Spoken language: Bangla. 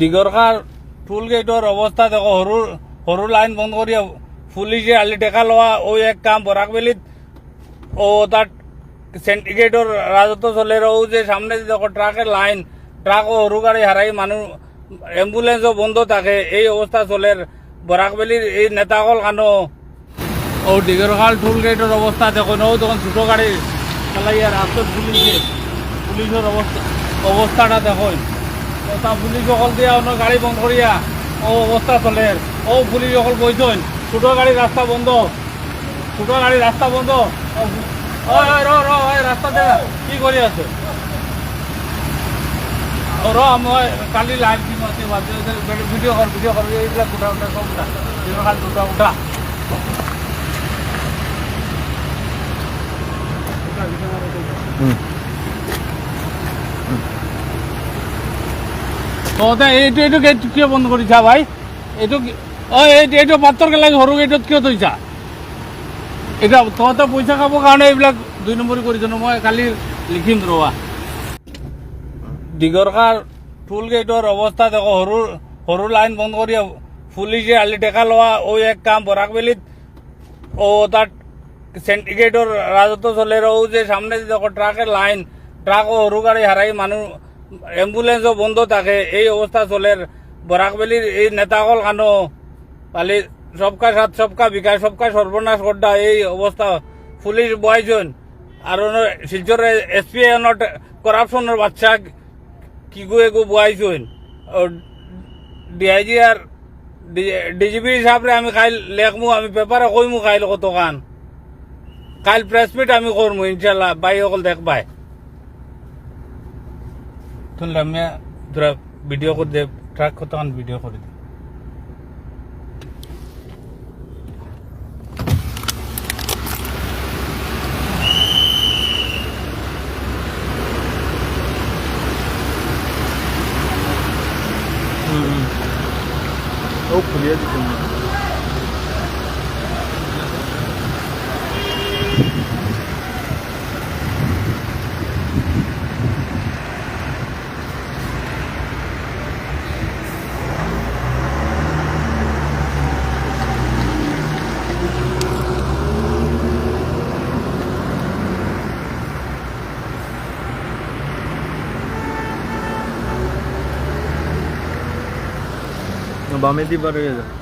দিগরকার টুল গেটর অবস্থা দেখো সরু সরু লাইন বন্ধ করিয়া পুলিশে আলি টেকা লওয়া ওই এক কাম বরাক বেলিত, ও তার সেন্টিগেটর রাজত্ব চলে ও যে সামনে দেখো ট্রাকের লাইন ট্রাক ও সরু গাড়ি হারাই মানুষ অ্যাম্বুলেন্সও বন্ধ থাকে, এই অবস্থা চলে বরাক বেলির এই নেতাকল কানো। ও দিগরখাল টুল গেটের অবস্থা দেখো ও তখন ছোট গাড়ি চালাইয়া রাস্তার পুলিশে পুলিশের অবস্থা অবস্থাটা দেখো তা পুলিশ সকল দিয়া অন্য গাড়ি বন্ধ করিয়া ও অবস্থা চলে। ও পুলিশ সকল বইছেন ছোট গাড়ি রাস্তা বন্ধ। ছোট গাড়ি রাস্তা বন্ধ। রাস্তা দে কি করি আছে? র মই কালি লাইভ দিম আছে ভিডিও কর ভিডিও কর এইবিলাক গোটা গোটা সব গোটা দিনৰ দুটা গোটা তো তে এইটো এইটো গেট কিয় বন্ধ কৰিছা ভাই? এইটো অ এইটো এইটো পাত্ৰৰ লাগে সৰু গেটত কিয় থৈছা? এতিয়া তহঁতে পইচা খাবৰ কাৰণে এইবিলাক দুই নম্বৰী কৰিছ ন? মই কালি লিখিম ৰবা। দীঘৰকাৰ টুল গেটৰ অৱস্থা দেখো, সৰু সৰু লাইন বন্ধ কৰি পুলিচে আলি টেকা লোৱা ওই এক কাম বরাক বেলিত, ও তার সেন্টিগেটর রাজত্ব চলে যে সামনে যে দেখো ট্রাকের লাইন ট্রাক ও সরু গাড়ি হারাই মানুষ অ্যাম্বুলেন্সও বন্ধ থাকে, এই অবস্থা চলে। বরাক বেলির এই নেতাকল কানো পালি সবকা সাত সবকা বিকাশ, সবকা সর্বনাশ করডা এই অবস্থা পুলিশ বয়জন আর শিলচর এসপি করাপশনের বাচ্চা কি গো এগো বয়জন ডিআইজি আর ডিজিপি হিসাবে আমি কাইল লেখমু, আমি পেপারে কইমু কাইল কত কান কাইল প্রেস মিট আমি করমু ইনশাল্লাহ, বাই সকল দেখবাই শুনলাম তোরা ভিডিও করে দে ট্রাক কত ভিডিও করে দে। ও খুলিয়ে দিচ্ছেন বামে দিয়ে বার হয়ে যাবে।